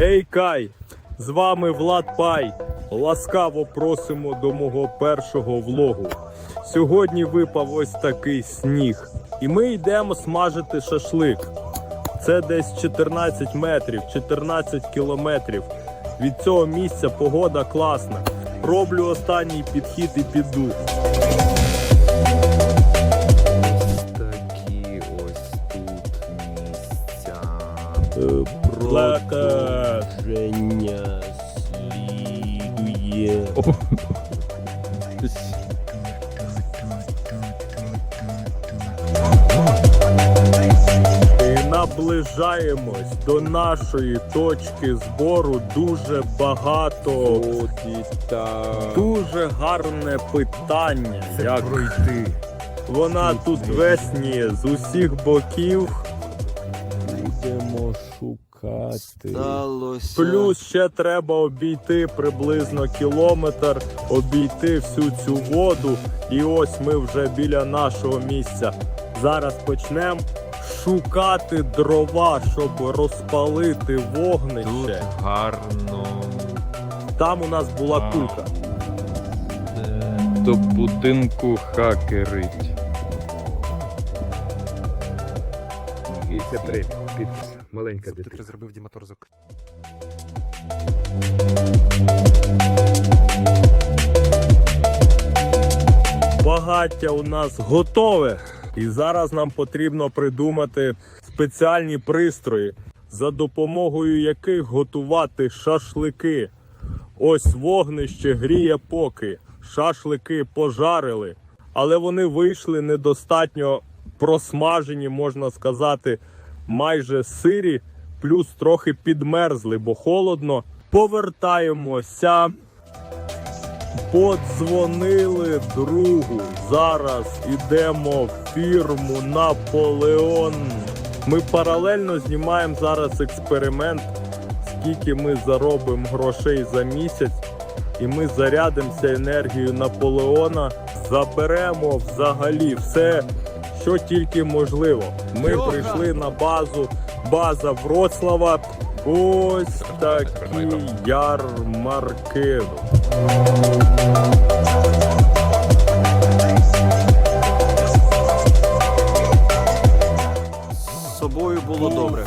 Ей Кай! З вами Влад Пай. Ласкаво просимо до мого першого влогу. Сьогодні випав ось такий сніг. І ми йдемо смажити шашлик. Це десь 14 метрів, 14 кілометрів. Від цього місця погода класна. Роблю останній підхід і піду. Такі ось тут місця. Продовження слідує. І наближаємось до нашої точки збору дуже багато. Дуже гарне питання. як пройти. вона тут весніє з усіх боків. Будемо шукати. Сталося. Плюс ще треба обійти приблизно кілометр, обійти всю цю воду. І ось ми вже біля нашого місця. Зараз почнемо шукати дрова, щоб розпалити Тут вогнище. гарно. Там у нас була кулька. До будинку хакерить. Це три підпис. Маленька дитина. Ти зробив Діма Торзок. Багаття у нас готове. І зараз нам потрібно придумати спеціальні пристрої, за допомогою яких готувати шашлики. Ось вогнище гріє поки. Шашлики пожарили, але вони вийшли недостатньо просмажені, можна сказати, майже сирі, плюс трохи підмерзли, бо холодно. Повертаємося. Подзвонили другу. Зараз ідемо в фірму Наполеон. Ми паралельно знімаємо зараз експеримент, скільки ми заробимо грошей за місяць, і ми зарядимося енергією Наполеона, заберемо взагалі все, що тільки можливо. Ми прийшли на базу, база Вроцлава. Ось такі ярмарки. З собою було добре.